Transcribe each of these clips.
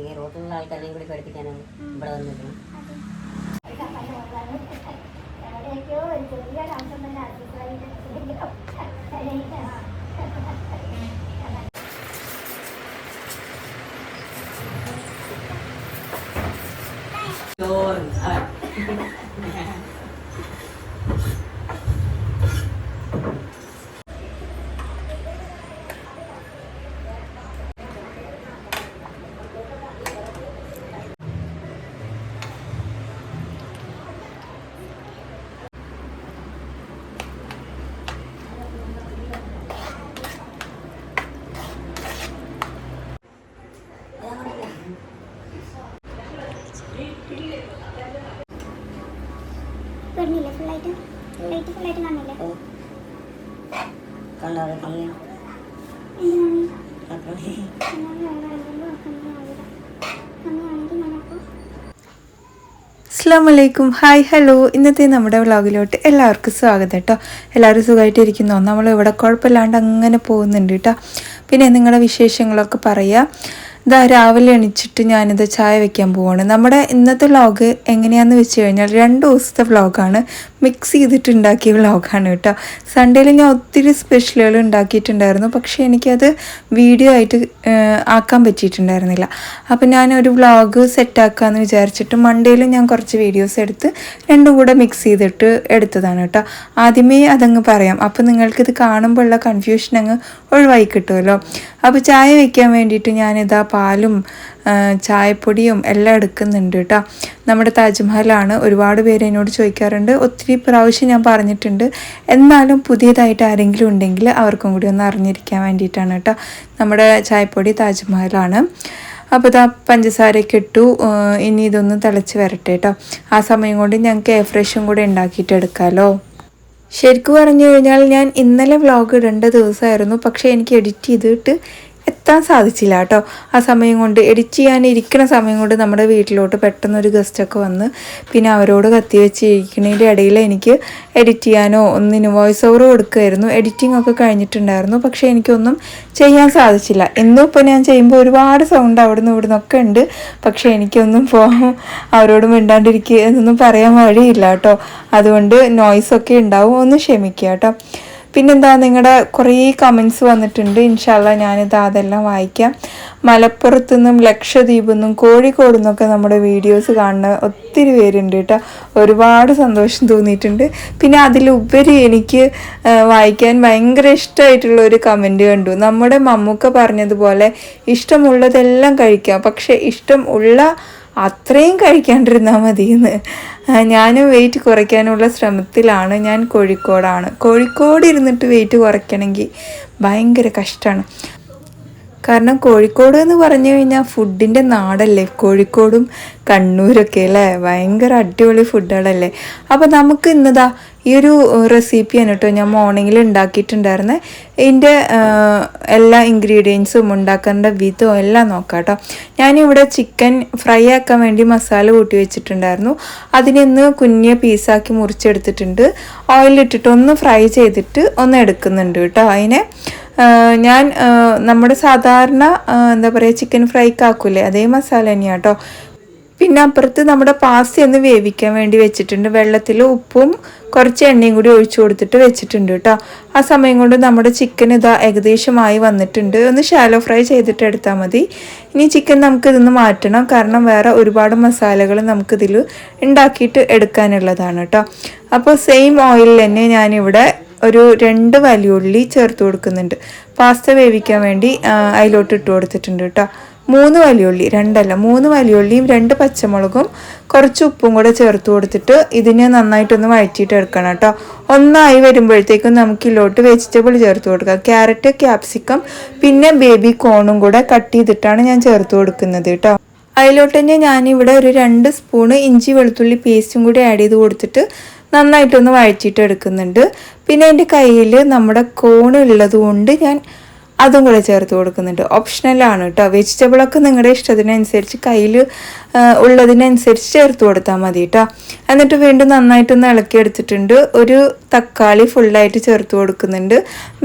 ഈ റോട്ടിലുള്ള ആൾക്കാരെയും കൂടി പഠിപ്പിക്കാനാണ് ഇവിടെ വന്നിരിക്കുന്നത്. എവിടെയൊക്കെയോ ഒരു ചെറിയൊരു അംശം തന്നെ വരുന്നില്ലേ ഫുള്ളായിട്ട് പ്ലേറ്റ് ഫുള്ളായിട്ട് കാണില്ലേ കണ്ടോ അത് കമ്മിയാണ് എന്തിനാണ് അപ്പോൾ എന്നാൽ വേറെ ആരെങ്കിലും കമ്മിയാവില്ല കമ്മിയാണെങ്കിൽ ഞാനപ്പോൾ അസ്സാം വലൈക്കും ഹായ് ഹലോ. ഇന്നത്തെ നമ്മുടെ വ്ളോഗിലോട്ട് എല്ലാവർക്കും സ്വാഗതം കേട്ടോ. എല്ലാവരും സുഖമായിട്ടിരിക്കുന്നോ നമ്മൾ ഇവിടെ കുഴപ്പമില്ലാണ്ട് അങ്ങനെ പോകുന്നുണ്ട് കേട്ടോ. പിന്നെ നിങ്ങളുടെ വിശേഷങ്ങളൊക്കെ പറയുക ഇതാ രാവിലെ എണിച്ചിട്ട് ഞാനിത് ചായ വെക്കാൻ പോവാണ്. നമ്മുടെ ഇന്നത്തെ വ്ളോഗ് എങ്ങനെയാണെന്ന് വെച്ച് കഴിഞ്ഞാൽ രണ്ട് ദിവസത്തെ വ്ളോഗാണ്. മിക്സ് ചെയ്തിട്ടുണ്ടാക്കിയ വ്ളോഗാണ് കേട്ടോ. സൺഡേയിൽ ഞാൻ ഒത്തിരി സ്പെഷ്യലുകൾ ഉണ്ടാക്കിയിട്ടുണ്ടായിരുന്നു. പക്ഷേ എനിക്കത് വീഡിയോ ആയിട്ട് ആക്കാൻ പറ്റിയിട്ടുണ്ടായിരുന്നില്ല. അപ്പോൾ ഞാൻ ഒരു വ്ളോഗ് സെറ്റാക്കാമെന്ന് വിചാരിച്ചിട്ട് മൺഡേയിൽ ഞാൻ കുറച്ച് വീഡിയോസ് എടുത്ത് രണ്ടും കൂടെ മിക്സ് ചെയ്തിട്ട് എടുത്തതാണ് കേട്ടോ. ആദ്യമേ അതങ്ങ് പറയാം. അപ്പോൾ നിങ്ങൾക്കിത് കാണുമ്പോൾ ഉള്ള കൺഫ്യൂഷൻ അങ്ങ് ഒഴിവായി കിട്ടുമല്ലോ. അപ്പോൾ ചായ വയ്ക്കാൻ വേണ്ടിയിട്ട് ഞാനിതാ പാലും ചായപ്പൊടിയും എല്ലാം എടുക്കുന്നുണ്ട് കേട്ടോ. നമ്മുടെ താജ്മഹലാണ് ഒരുപാട് പേര് എന്നോട് ചോദിക്കാറുണ്ട്. ഒത്തിരി പ്രാവശ്യം ഞാൻ പറഞ്ഞിട്ടുണ്ട്. എന്നാലും പുതിയതായിട്ട് ആരെങ്കിലും ഉണ്ടെങ്കിൽ അവർക്കും കൂടി ഒന്ന് അറിഞ്ഞിരിക്കാൻ വേണ്ടിയിട്ടാണ് കേട്ടോ. നമ്മുടെ ചായപ്പൊടി താജ്മഹലാണ്. അപ്പോൾ ഇതാ പഞ്ചസാരയൊക്കെ ഇട്ടു. ഇനി ഇതൊന്ന് തിളച്ച് വരട്ടെ കേട്ടോ. ആ സമയം കൊണ്ട് ഞങ്ങൾക്ക് എയർ ഫ്രഷും കൂടെ ഉണ്ടാക്കിയിട്ട് എടുക്കാമല്ലോ ശരിക്കും പറഞ്ഞു കഴിഞ്ഞാൽ ഞാൻ ഇന്നലെ വ്ലോഗ് ഇടേണ്ട ദിവസമായിരുന്നു. പക്ഷേ എനിക്ക് എഡിറ്റ് ചെയ്തിട്ട് എത്താൻ സാധിച്ചില്ല കേട്ടോ. ആ സമയം കൊണ്ട് എഡിറ്റ് ചെയ്യാൻ ഇരിക്കുന്ന സമയം കൊണ്ട് നമ്മുടെ വീട്ടിലോട്ട് പെട്ടെന്നൊരു ഗസ്റ്റൊക്കെ വന്ന് പിന്നെ അവരോട് കത്തി വെച്ചിരിക്കുന്നതിന്റെ ഇടയിൽ എനിക്ക് എഡിറ്റ് ചെയ്യാനോ ഒന്നിന് വോയിസ് ഓവർ കൊടുക്കുമായിരുന്നു. എഡിറ്റിംഗ് ഒക്കെ കഴിഞ്ഞിട്ടുണ്ടായിരുന്നു. പക്ഷേ എനിക്കൊന്നും ചെയ്യാൻ സാധിച്ചില്ല. എന്നും ഇപ്പോൾ ഞാൻ ചെയ്യുമ്പോൾ ഒരുപാട് സൗണ്ട് അവിടെ നിന്ന് ഇവിടെ നിന്നൊക്കെ ഉണ്ട്. പക്ഷേ എനിക്കൊന്നും പോ അവരോട് മിണ്ടാണ്ടിരിക്കുക എന്നൊന്നും പറയാൻ വഴിയില്ല കേട്ടോ. അതുകൊണ്ട് നോയ്സൊക്കെ ഉണ്ടാവും. ഒന്ന് ക്ഷമിക്കുക കേട്ടോ. പിന്നെന്താ നിങ്ങളുടെ കുറേ കമൻസ് വന്നിട്ടുണ്ട്. ഇൻഷാല്ല ഞാനിത് അതെല്ലാം വായിക്കാം. മലപ്പുറത്തു നിന്നും ലക്ഷദ്വീപിൽ നിന്നും കോഴിക്കോട് നിന്നൊക്കെ നമ്മുടെ വീഡിയോസ് കാണുന്ന ഒത്തിരി പേരുണ്ട് കേട്ടോ. ഒരുപാട് സന്തോഷം തോന്നിയിട്ടുണ്ട്. പിന്നെ അതിലുപരി എനിക്ക് വായിക്കാൻ ഭയങ്കര ഇഷ്ടമായിട്ടുള്ള ഒരു കമന്റ് കണ്ടു. നമ്മുടെ മമ്മൂക്ക പറഞ്ഞതുപോലെ ഇഷ്ടമുള്ളതെല്ലാം കഴിക്കാം. പക്ഷേ ഇഷ്ടം ഉള്ള അത്രയും കഴിക്കാണ്ടിരുന്നാൽ മതിയെന്ന്. ഞാനും വെയിറ്റ് കുറയ്ക്കാനുള്ള ശ്രമത്തിലാണ്. ഞാൻ കോഴിക്കോടാണ്. കോഴിക്കോട് ഇരുന്നിട്ട് വെയിറ്റ് കുറയ്ക്കണമെങ്കിൽ ഭയങ്കര കഷ്ടമാണ് കാരണം കോഴിക്കോട് എന്ന് പറഞ്ഞു കഴിഞ്ഞാൽ ഫുഡിന്റെ നാടല്ലേ? കോഴിക്കോടും കണ്ണൂരൊക്കെ അല്ലേ? ഭയങ്കര അടിപൊളി ഫുഡുകളല്ലേ അപ്പോൾ നമുക്ക് ഇന്നതാ ഈ ഒരു റെസിപ്പിയാണ് കേട്ടോ ഞാൻ മോർണിംഗിൽ ഉണ്ടാക്കിയിട്ടുണ്ടായിരുന്നത് ഇതിന്റെ എല്ലാ ഇൻഗ്രീഡിയൻസും ഉണ്ടാക്കേണ്ട വിധവും എല്ലാം നോക്കാം കേട്ടോ ഞാനിവിടെ ചിക്കൻ ഫ്രൈ ആക്കാൻ വേണ്ടി മസാല കൂട്ടി വെച്ചിട്ടുണ്ടായിരുന്നു. അതിനൊന്ന് കുഞ്ഞ് പീസാക്കി മുറിച്ചെടുത്തിട്ടുണ്ട്. ഓയിലിട്ടിട്ട് ഒന്ന് ഫ്രൈ ചെയ്തിട്ട് ഒന്ന് എടുക്കുന്നുണ്ട് കേട്ടോ അതിനെ. ഞാൻ നമ്മുടെ സാധാരണ എന്താ പറയുക ചിക്കൻ ഫ്രൈക്ക് ആക്കൂലേ അതേ മസാല തന്നെയാണ് കേട്ടോ പിന്നെ അപ്പുറത്ത് നമ്മുടെ പാസ്ത ഒന്ന് വേവിക്കാൻ വേണ്ടി വെച്ചിട്ടുണ്ട്. വെള്ളത്തിൽ ഉപ്പും കുറച്ച് എണ്ണയും കൂടി ഒഴിച്ചു കൊടുത്തിട്ട് വെച്ചിട്ടുണ്ട് കേട്ടോ. ആ സമയം കൊണ്ട് നമ്മുടെ ചിക്കൻ ഇതാ ഏകദേശമായി വന്നിട്ടുണ്ട്. ഒന്ന് ഷാലോ ഫ്രൈ ചെയ്തിട്ട് എടുത്താൽ മതി. ഇനി ചിക്കൻ നമുക്ക് ഇതൊന്ന് മാറ്റണം. കാരണം വേറെ ഒരുപാട് മസാലകൾ നമുക്കിതിൽ ഉണ്ടാക്കിയിട്ട് എടുക്കാനുള്ളതാണ് കേട്ടോ. അപ്പോൾ സെയിം ഓയിലിൽ തന്നെ ഞാനിവിടെ ഒരു രണ്ട് വലിയുള്ളി ചേർത്ത് കൊടുക്കുന്നുണ്ട്. പാസ്ത വേവിക്കാൻ വേണ്ടി അതിലോട്ട് ഇട്ട് കൊടുത്തിട്ടുണ്ട് കേട്ടോ. മൂന്ന് വലിയുള്ളി രണ്ടല്ല മൂന്ന് വലിയുള്ളിയും രണ്ട് പച്ചമുളകും കുറച്ച് ഉപ്പും കൂടെ ചേർത്ത് കൊടുത്തിട്ട് ഇതിനെ നന്നായിട്ടൊന്ന് വഴറ്റിയിട്ട് എടുക്കണം കേട്ടോ. ഒന്നായി വരുമ്പോഴത്തേക്കും നമുക്ക് വെജിറ്റബിൾ ചേർത്ത് കൊടുക്കാം. ക്യാരറ്റ് ക്യാപ്സിക്കം പിന്നെ ബേബി കോണും കൂടെ കട്ട് ചെയ്തിട്ടാണ് ഞാൻ ചേർത്ത് കൊടുക്കുന്നത് കേട്ടോ. അതിലോട്ട് തന്നെ ഞാനിവിടെ ഒരു രണ്ട് സ്പൂണ് ഇഞ്ചി വെളുത്തുള്ളി പേസ്റ്റും കൂടി ആഡ് ചെയ്ത് കൊടുത്തിട്ട് നന്നായിട്ടൊന്ന് വഴറ്റിയിട്ട് എടുക്കുന്നുണ്ട്. പിന്നെ എന്റെ കയ്യിൽ നമ്മുടെ കോൺ ഉള്ളത് കൊണ്ട് ഞാൻ അതും കൂടെ ചേർത്ത് കൊടുക്കുന്നുണ്ട്. ഓപ്ഷണലാണ് കേട്ടോ വെജിറ്റബിളൊക്കെ നിങ്ങളുടെ ഇഷ്ടത്തിനനുസരിച്ച് കയ്യിൽ ഉള്ളതിനനുസരിച്ച് ചേർത്ത് കൊടുത്താൽ മതി കേട്ടോ എന്നിട്ട് വീണ്ടും നന്നായിട്ടൊന്ന് ഇളക്കിയെടുത്തിട്ടുണ്ട്. ഒരു തക്കാളി ഫുള്ളായിട്ട് ചേർത്ത് കൊടുക്കുന്നുണ്ട്.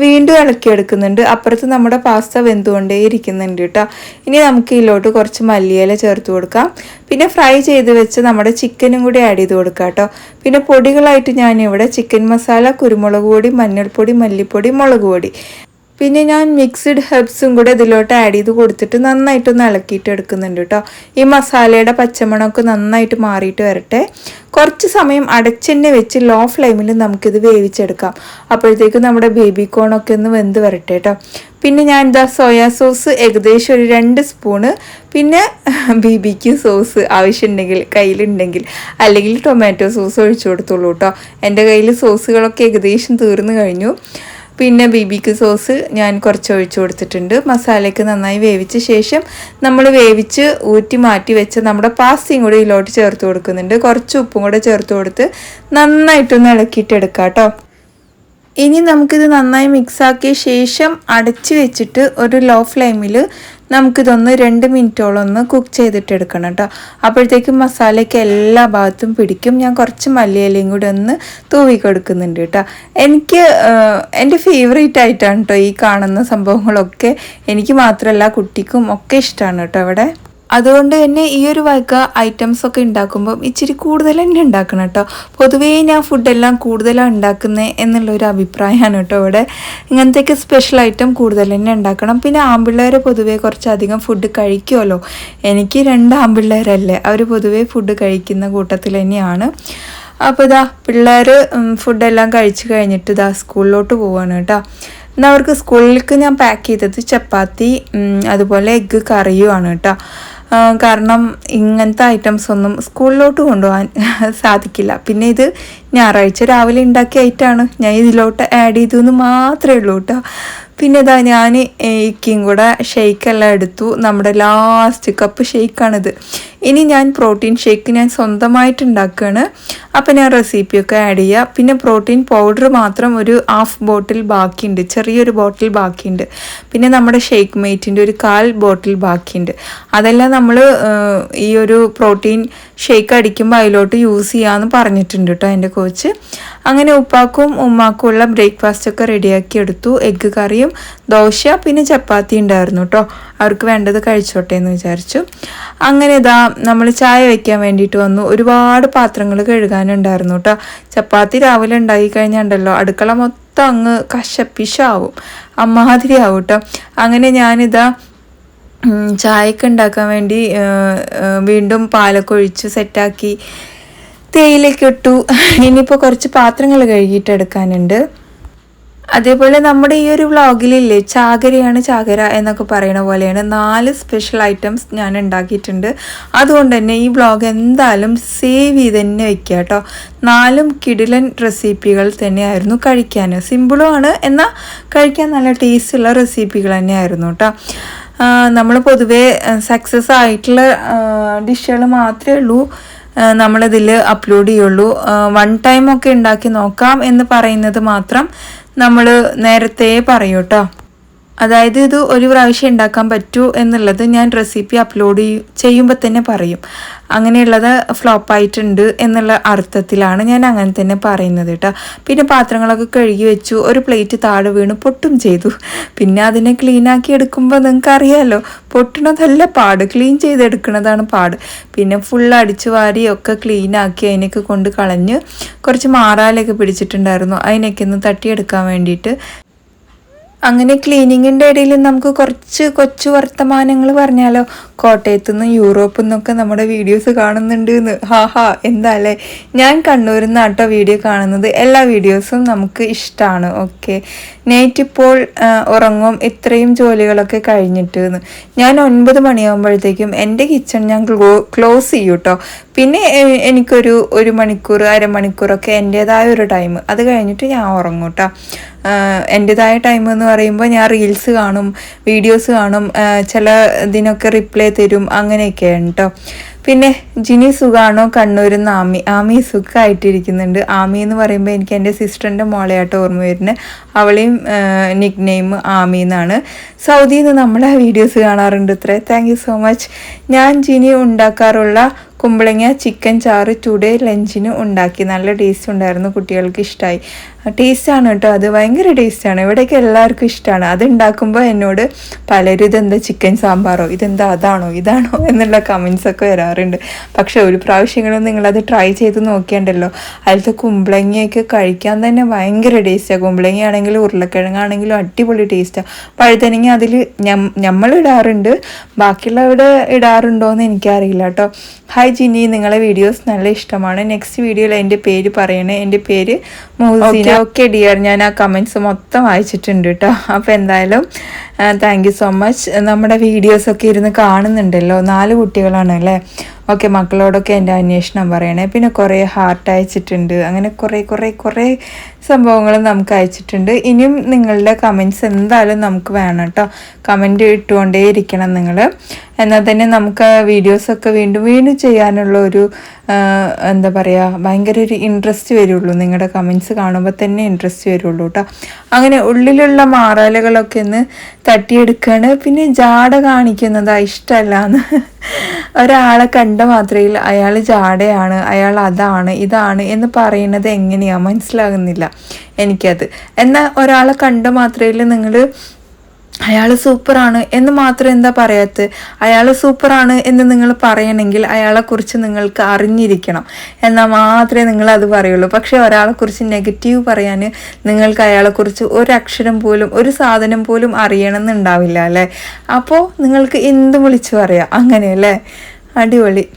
വീണ്ടും ഇളക്കിയെടുക്കുന്നുണ്ട്. അപ്പുറത്ത് നമ്മുടെ പാസ്ത വെന്തുകൊണ്ടേ ഇരിക്കുന്നുണ്ട് കേട്ടോ ഇനി നമുക്ക് ഇതിലോട്ട് കുറച്ച് മല്ലിയില ചേർത്ത് കൊടുക്കാം. പിന്നെ ഫ്രൈ ചെയ്ത് വെച്ച് നമ്മുടെ ചിക്കനും കൂടി ആഡ് ചെയ്ത് കൊടുക്കാം കേട്ടോ പിന്നെ പൊടികളായിട്ട് ഞാനിവിടെ ചിക്കൻ മസാല കുരുമുളക് പൊടി മഞ്ഞൾപ്പൊടി മല്ലിപ്പൊടി മുളക് പൊടി. പിന്നെ ഞാൻ മിക്സ്ഡ് ഹെർബ്സും കൂടെ ഇതിലോട്ട് ആഡ് ചെയ്ത് കൊടുത്തിട്ട് നന്നായിട്ടൊന്ന് ഇളക്കിയിട്ട് എടുക്കുന്നുണ്ട് കേട്ടോ ഈ മസാലയുടെ പച്ചമണമൊക്കെ നന്നായിട്ട് മാറിയിട്ട് വരട്ടെ. കുറച്ച് സമയം അടച്ചെന്നെ വെച്ച് ലോ ഫ്ലെയിമിൽ നമുക്കിത് വേവിച്ചെടുക്കാം. അപ്പോഴത്തേക്കും നമ്മുടെ ബേബി കോണൊക്കെ ഒന്ന് വെന്ത് വരട്ടെ കേട്ടോ പിന്നെ ഞാൻ ഇതാ സോയാ സോസ് ഏകദേശം ഒരു രണ്ട് സ്പൂണ് പിന്നെ ബി സോസ് ആവശ്യമുണ്ടെങ്കിൽ കയ്യിലുണ്ടെങ്കിൽ അല്ലെങ്കിൽ ടൊമാറ്റോ സോസ് ഒഴിച്ചു കൊടുത്തോളൂ കേട്ടോ എന്റെ കയ്യിൽ സോസുകളൊക്കെ ഏകദേശം തീർന്നു കഴിഞ്ഞു. പിന്നെ ബി ബിക്ക് സോസ് ഞാൻ കുറച്ച് ഒഴിച്ചു കൊടുത്തിട്ടുണ്ട്. മസാലയ്ക്ക് നന്നായി വേവിച്ച ശേഷം നമ്മൾ വേവിച്ച് ഊറ്റി മാറ്റി വെച്ച് നമ്മുടെ പാസ്തയും കൂടി ഇതിലോട്ട് ചേർത്ത് കൊടുക്കുന്നുണ്ട്. കുറച്ച് ഉപ്പും കൂടെ ചേർത്ത് കൊടുത്ത് നന്നായിട്ടൊന്ന് ഇളക്കിയിട്ട് എടുക്കാം കേട്ടോ. ഇനി നമുക്കിത് നന്നായി മിക്സാക്കിയ ശേഷം അടച്ച് വെച്ചിട്ട് ഒരു ലോ ഫ്ലെയിമിൽ നമുക്കിതൊന്ന് രണ്ട് മിനിറ്റോളം ഒന്ന് കുക്ക് ചെയ്തിട്ടെടുക്കണം കേട്ടോ അപ്പോഴത്തേക്കും മസാലയ്ക്ക് എല്ലാ ഭാഗത്തും പിടിക്കും. ഞാൻ കുറച്ച് മല്ലിയിലയും കൂടി ഒന്ന് തൂവി കൊടുക്കുന്നുണ്ട് കേട്ടോ എനിക്ക് എന്റെ ഫേവറേറ്റ് ആയിട്ടാണ് കേട്ടോ ഈ കാണുന്ന സംഭവങ്ങളൊക്കെ. എനിക്ക് മാത്രമല്ല കുട്ടിക്കും ഒക്കെ ഇഷ്ടമാണ് കേട്ടോ ഇവിടെ അതുകൊണ്ട് തന്നെ ഈ ഒരു വക ഐറ്റംസ് ഒക്കെ ഉണ്ടാക്കുമ്പോൾ ഇച്ചിരി കൂടുതൽ തന്നെ ഉണ്ടാക്കണം കേട്ടോ. പൊതുവേ ഞാൻ ഫുഡെല്ലാം കൂടുതലാണ് ഉണ്ടാക്കുന്നത് എന്നുള്ളൊരു അഭിപ്രായമാണ് കേട്ടോ ഇവിടെ. ഇങ്ങനത്തെയൊക്കെ സ്പെഷ്യൽ ഐറ്റം കൂടുതൽ തന്നെ ഉണ്ടാക്കണം. പിന്നെ ആമ്പിള്ളേർ പൊതുവേ കുറച്ചധികം ഫുഡ് കഴിക്കുമല്ലോ എനിക്ക് രണ്ട് ആമ്പിള്ളേരല്ലേ. അവർ പൊതുവേ ഫുഡ് കഴിക്കുന്ന കൂട്ടത്തിൽ തന്നെയാണ്. അപ്പോൾ ഇതാ പിള്ളേർ ഫുഡെല്ലാം കഴിച്ചു കഴിഞ്ഞിട്ട് ഇതാ സ്കൂളിലോട്ട് പോവാണ് കേട്ടോ. എന്നാൽ അവർക്ക് സ്കൂളിലേക്ക് ഞാൻ പാക്ക് ചെയ്തത് ചപ്പാത്തി അതുപോലെ എഗ്ഗ് കറിയുമാണ് കേട്ടോ. കാരണം ഇങ്ങനത്തെ ഐറ്റംസ് ഒന്നും സ്കൂളിലോട്ട് കൊണ്ടുപോകാൻ സാധിക്കില്ല. പിന്നെ ഇത് ഞായറാഴ്ച രാവിലെ ഉണ്ടാക്കിയ ഐറ്റമാണ് ഞാൻ ഇതിലോട്ട് ആഡ് ചെയ്തു എന്ന് മാത്രമേ ഉള്ളൂ കേട്ടോ പിന്നെ ഇതാ ഞാൻ ഇക്കും കൂടെ ഷെയ്ക്കെല്ലാം എടുത്തു. നമ്മുടെ ലാസ്റ്റ് കപ്പ് ഷെയ്ക്കാണിത്. ഇനി ഞാൻ പ്രോട്ടീൻ ഷേക്ക് ഞാൻ സ്വന്തമായിട്ട് ഉണ്ടാക്കുകയാണ് അപ്പം ഞാൻ റെസിപ്പിയൊക്കെ ആഡ് ചെയ്യുക പിന്നെ പ്രോട്ടീൻ പൗഡർ മാത്രം ഒരു ഹാഫ് ബോട്ടിൽ ബാക്കിയുണ്ട്. ചെറിയൊരു ബോട്ടിൽ ബാക്കിയുണ്ട്. പിന്നെ നമ്മുടെ ഷേക്ക് മേറ്റിന്റെ ഒരു കാൽ ബോട്ടിൽ ബാക്കിയുണ്ട്. അതെല്ലാം നമ്മൾ ഈ ഒരു പ്രോട്ടീൻ ഷേക്ക് അടിക്കുമ്പോൾ അതിലോട്ട് യൂസ് ചെയ്യാമെന്ന് പറഞ്ഞിട്ടുണ്ട് കേട്ടോ എന്റെ കോച്ച് അങ്ങനെ ഉപ്പാക്കും ഉമ്മാക്കും ഉള്ള ബ്രേക്ക്ഫാസ്റ്റ് ഒക്കെ റെഡിയാക്കി എടുത്തു. എഗ്ഗ് കറിയും ദോശ പിന്നെ ചപ്പാത്തി ഉണ്ടായിരുന്നു കേട്ടോ അവർക്ക് വേണ്ടത് കഴിച്ചോട്ടെ എന്ന് വിചാരിച്ചു. അങ്ങനെ ഇതാ നമ്മൾ ചായ വയ്ക്കാൻ വേണ്ടിയിട്ട് വന്നു. ഒരുപാട് പാത്രങ്ങൾ കഴുകാനുണ്ടായിരുന്നു കേട്ടോ ചപ്പാത്തി രാവിലെ ഉണ്ടാക്കി കഴിഞ്ഞാണ്ടല്ലോ അടുക്കള മൊത്തം അങ്ങ് കശപ്പിശാവും. അമ്മാതിരി ആവും കേട്ടോ അങ്ങനെ ഞാനിതാ ചായക്ക് ഉണ്ടാക്കാൻ വേണ്ടി വീണ്ടും പാലൊക്കെ ഒഴിച്ച് സെറ്റാക്കി തേയിലൊക്കെ ഇട്ടു. ഇനിയിപ്പോൾ കുറച്ച് പാത്രങ്ങൾ കഴുകിയിട്ട് എടുക്കാനുണ്ട്. അതേപോലെ നമ്മുടെ ഈ ഒരു വ്ളോഗിലില്ലേ ചാകരയാണ് ചാകര എന്നൊക്കെ പറയുന്ന പോലെയാണ് നാല് സ്പെഷ്യൽ ഐറ്റംസ് ഞാൻ ഉണ്ടാക്കിയിട്ടുണ്ട്. അതുകൊണ്ട് തന്നെ ഈ വ്ളോഗ് എന്തായാലും സേവ് ചെയ്ത് തന്നെ വെക്കുക കേട്ടോ. നാലും കിടിലൻ റെസിപ്പികൾ തന്നെയായിരുന്നു കഴിക്കാൻ. സിമ്പിളുമാണ് എന്നാൽ കഴിക്കാൻ നല്ല ടേസ്റ്റുള്ള റെസിപ്പികൾ തന്നെയായിരുന്നു കേട്ടോ. നമ്മൾ പൊതുവേ സക്സസ് ആയിട്ടുള്ള ഡിഷുകൾ മാത്രമേ ഉള്ളൂ. നമ്മളിതിൽ അപ്ലോഡ് ചെയ്യുള്ളൂ. വൺ ടൈം ഒക്കെ ഉണ്ടാക്കി നോക്കാം എന്ന് പറയുന്നത് മാത്രം. നമ്മൾ നേരത്തെ പറയൂ കേട്ടോ അതായത് ഇത് ഒരു പ്രാവശ്യം ഉണ്ടാക്കാൻ പറ്റൂ എന്നുള്ളത് ഞാൻ റെസിപ്പി അപ്ലോഡ് ചെയ്യുമ്പോൾ തന്നെ പറയും. അങ്ങനെയുള്ളത് ഫ്ലോപ്പായിട്ടുണ്ട് എന്നുള്ള അർത്ഥത്തിലാണ് ഞാൻ അങ്ങനെ തന്നെ പറയുന്നത് കേട്ടോ. പിന്നെ പാത്രങ്ങളൊക്കെ കഴുകി വെച്ചു ഒരു പ്ലേറ്റ് താഴെ വീണ് പൊട്ടും ചെയ്തു. പിന്നെ അതിനെ ക്ലീനാക്കി എടുക്കുമ്പോൾ നിങ്ങൾക്ക് അറിയാമല്ലോ പൊട്ടണതല്ല പാട് ക്ലീൻ ചെയ്തെടുക്കുന്നതാണ് പാട്. പിന്നെ ഫുൾ അടിച്ചു വാരിയൊക്കെ ആക്കി അതിനൊക്കെ കൊണ്ട് കളഞ്ഞ് കുറച്ച് മാറാലൊക്കെ പിടിച്ചിട്ടുണ്ടായിരുന്നു. അതിനൊക്കെ ഒന്ന് തട്ടിയെടുക്കാൻ വേണ്ടിയിട്ട് അങ്ങനെ ക്ലീനിങ്ങിന്റെ ഇടയിൽ നമുക്ക് കുറച്ച് കൊച്ചു വർത്തമാനങ്ങൾ പറഞ്ഞാലോ? കോട്ടയത്തു നിന്ന് യൂറോപ്പിൽ നിന്നൊക്കെ നമ്മുടെ വീഡിയോസ് കാണുന്നുണ്ട് എന്ന് ഹാ ഹാ എന്താ അല്ലേ ഞാൻ കണ്ണൂരിൽ നിന്നാട്ടോ വീഡിയോ കാണുന്നത്. എല്ലാ വീഡിയോസും നമുക്ക് ഇഷ്ടമാണ് ഓക്കെ നൈറ്റ് ഇപ്പോൾ ഉറങ്ങും. ഇത്രയും ജോലികളൊക്കെ കഴിഞ്ഞിട്ട് എന്ന് ഞാൻ ഒൻപത് മണിയാകുമ്പോഴത്തേക്കും എന്റെ കിച്ചൺ ഞാൻ ക്ലോ ക്ലോസ് ചെയ്യും കേട്ടോ പിന്നെ എനിക്കൊരു ഒരു മണിക്കൂർ അരമണിക്കൂറൊക്കെ എന്റേതായ ഒരു ടൈം അത് കഴിഞ്ഞിട്ട് ഞാൻ ഉറങ്ങും കേട്ടോ എന്റെതായ ടൈം എന്ന് പറയുമ്പോൾ ഞാൻ റീൽസ് കാണും വീഡിയോസ് കാണും ചില ഇതിനൊക്കെ റിപ്ലൈ തരും അങ്ങനെയൊക്കെയാണ് കേട്ടോ പിന്നെ ജിനി സുഖാണോ? കണ്ണൂരിൽ നിന്ന് ആമി ആമി സുഖമായിട്ടിരിക്കുന്നുണ്ട് ആമി എന്ന് പറയുമ്പോൾ എനിക്ക് എന്റെ സിസ്റ്ററിന്റെ മോളെയായിട്ട് ഓർമ്മ വരുന്നത് അവളെയും നിക് നെയിം ആമി എന്നാണ്. സൗദിയിൽ നിന്ന് നമ്മളെ വീഡിയോസ് കാണാറുണ്ട് ഇത്രേ. താങ്ക് സോ മച്ച് ഞാൻ ജിനി ഉണ്ടാക്കാറുള്ള കുമ്പളങ്ങ ചിക്കൻ ചാറ് ടുഡേ ലഞ്ചിന് ഉണ്ടാക്കി. നല്ല ടേസ്റ്റ് ഉണ്ടായിരുന്നു കുട്ടികൾക്ക് ഇഷ്ടമായി ടേസ്റ്റാണ് കേട്ടോ. അത് ഭയങ്കര ടേസ്റ്റാണ് ഇവിടേക്ക് എല്ലാവർക്കും ഇഷ്ടമാണ് അത് ഉണ്ടാക്കുമ്പോൾ എന്നോട് പലരും ഇതെന്താ ചിക്കൻ സാമ്പാറോ? ഇതെന്താ അതാണോ? ഇതാണോ? എന്നുള്ള കമൻസൊക്കെ വരാറുണ്ട്. പക്ഷേ ഒരു പ്രാവശ്യങ്ങളും നിങ്ങളത് ട്രൈ ചെയ്ത് നോക്കിയണ്ടല്ലോ. അതിലത്തെ കുമ്പളങ്ങയൊക്കെ കഴിക്കാൻ തന്നെ ഭയങ്കര ടേസ്റ്റാണ് കുമ്പളങ്ങ ആണെങ്കിലും ഉരുളക്കിഴങ്ങാണെങ്കിലും അടിപൊളി ടേസ്റ്റാണ് പഴുതനങ്ങ അതിൽ നമ്മൾ ഇടാറുണ്ട്. ബാക്കിയുള്ളവിടെ ഇടാറുണ്ടോ എന്ന് എനിക്കറിയില്ല കേട്ടോ. ഹായ് ജിനി നിങ്ങളെ വീഡിയോസ് നല്ല ഇഷ്ടമാണ്. നെക്സ്റ്റ് വീഡിയോയിൽ എന്റെ പേര് പറയണേ. എന്റെ പേര് മൂസീന. ഓക്കെ ഡിയർ ഞാൻ ആ കമൻസ് മൊത്തം വായിച്ചിട്ടുണ്ട് കേട്ടോ അപ്പോൾ എന്തായാലും താങ്ക് സോ മച്ച് നമ്മുടെ വീഡിയോസൊക്കെ ഇരുന്ന് കാണുന്നുണ്ടല്ലോ. നാല് കുട്ടികളാണ് അല്ലേ? ഓക്കെ മക്കളോടൊക്കെ എന്റെ അന്വേഷണം പറയണേ. പിന്നെ കുറേ ഹാർട്ട് അയച്ചിട്ടുണ്ട്. അങ്ങനെ കുറേ കുറേ കുറേ സംഭവങ്ങൾ നമുക്ക് അയച്ചിട്ടുണ്ട്. ഇനിയും നിങ്ങളുടെ കമൻസ് എന്തായാലും നമുക്ക് വേണം കേട്ടോ കമന്റ് ഇട്ടുകൊണ്ടേ ഇരിക്കണം നിങ്ങൾ എന്നാൽ തന്നെ നമുക്ക് വീഡിയോസൊക്കെ വീണ്ടും വീണ്ടും ചെയ്യാനുള്ള ഒരു എന്താ പറയുക ഭയങ്കര ഒരു ഇൻട്രസ്റ്റ് വരുള്ളൂ. നിങ്ങളുടെ കമൻസ് കാണുമ്പോൾ തന്നെ ഇൻട്രസ്റ്റ് വരുള്ളൂ കേട്ടോ അങ്ങനെ ഉള്ളിലുള്ള മാറാലകളൊക്കെ ഒന്ന് തട്ടിയെടുക്കുകയാണ് പിന്നെ ജാട കാണിക്കുന്നത് ഇഷ്ടമല്ല ഒരാളെ കണ്ട മാത്രയിൽ അയാൾ ജാടയാണ് അയാൾ അതാണ് ഇതാണ് എന്ന് പറയുന്നത് എങ്ങനെയാണ് മനസ്സിലാകുന്നില്ല എനിക്കത്. എന്നാൽ ഒരാളെ കണ്ട മാത്രയിൽ നിങ്ങൾ അയാൾ സൂപ്പറാണ് എന്ന് മാത്രം എന്താ പറയാത്തത് അയാൾ സൂപ്പറാണ് എന്ന് നിങ്ങൾ പറയണമെങ്കിൽ അയാളെക്കുറിച്ച് നിങ്ങൾക്ക് അറിഞ്ഞിരിക്കണം. എന്നാൽ മാത്രമേ നിങ്ങൾ അത് പറയുള്ളൂ. പക്ഷേ ഒരാളെക്കുറിച്ച് നെഗറ്റീവ് പറയാൻ നിങ്ങൾക്ക് അയാളെക്കുറിച്ച് ഒരക്ഷരം പോലും ഒരു സാധനം പോലും അറിയണമെന്നുണ്ടാവില്ല അല്ലേ? അപ്പോൾ നിങ്ങൾക്ക് എന്ത് വിളിച്ചു പറയാം? അങ്ങനെയല്ലേ അടിപൊളി.